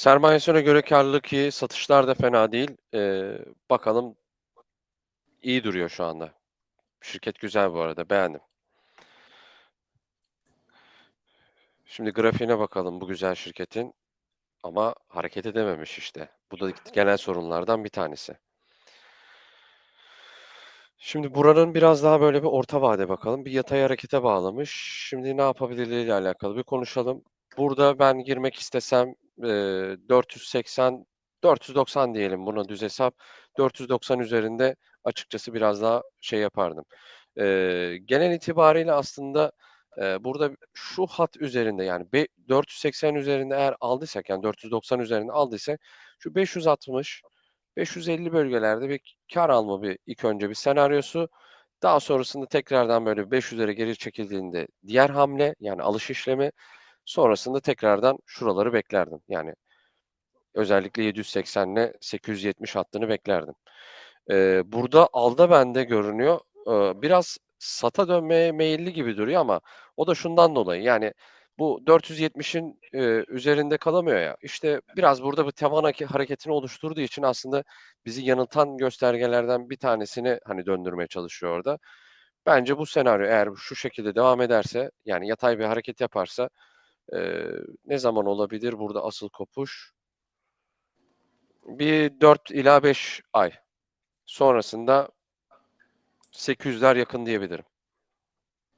Sermayesine göre kârlılık iyi, satışlar da fena değil. Eee, bakalım iyi duruyor şu anda. Şirket güzel bu arada, beğendim. Şimdi grafiğine bakalım bu güzel şirketin ama hareket edememiş işte. Bu da genel sorunlardan bir tanesi. Şimdi buranın biraz daha böyle bir orta vade bakalım. Bir yatay harekete bağlamış. Şimdi ne yapabilirliğiyle alakalı bir konuşalım. Burada ben girmek istesem eee 480 490 diyelim buna düz hesap. 490 üzerinde açıkçası biraz daha şey yapardım. Eee, genel itibariyle aslında eee, burada şu hat üzerinde yani be 480 üzerinde eğer aldıysak yani 490 üzerinde aldıysak şu 560 550 bölgelerde bir kâr alma bir ilk önce bir senaryosu. Daha sonrasında tekrardan böyle 500'lere geri çekildiğinde diğer hamle yani alış işlemi. Sonrasında tekrardan şuraları beklerdim. Yani özellikle 780 ile 870 hattını beklerdim. Eee, burada alda bende görünüyor. Eee, biraz sata dönmeye meyilli gibi duruyor ama o da şundan dolayı yani bu 470'in eee, üzerinde kalamıyor ya. İşte biraz burada bir tavan hareketini oluşturduğu için aslında bizi yanıltan göstergelerden bir tanesini hani döndürmeye çalışıyor orada. Bence bu senaryo eğer şu şekilde devam ederse yani yatay bir hareket yaparsa eee, ne zaman olabilir burada asıl kopuş? Bir 4 ila 5 ay. Sonrasında 800'ler yakın diyebilirim.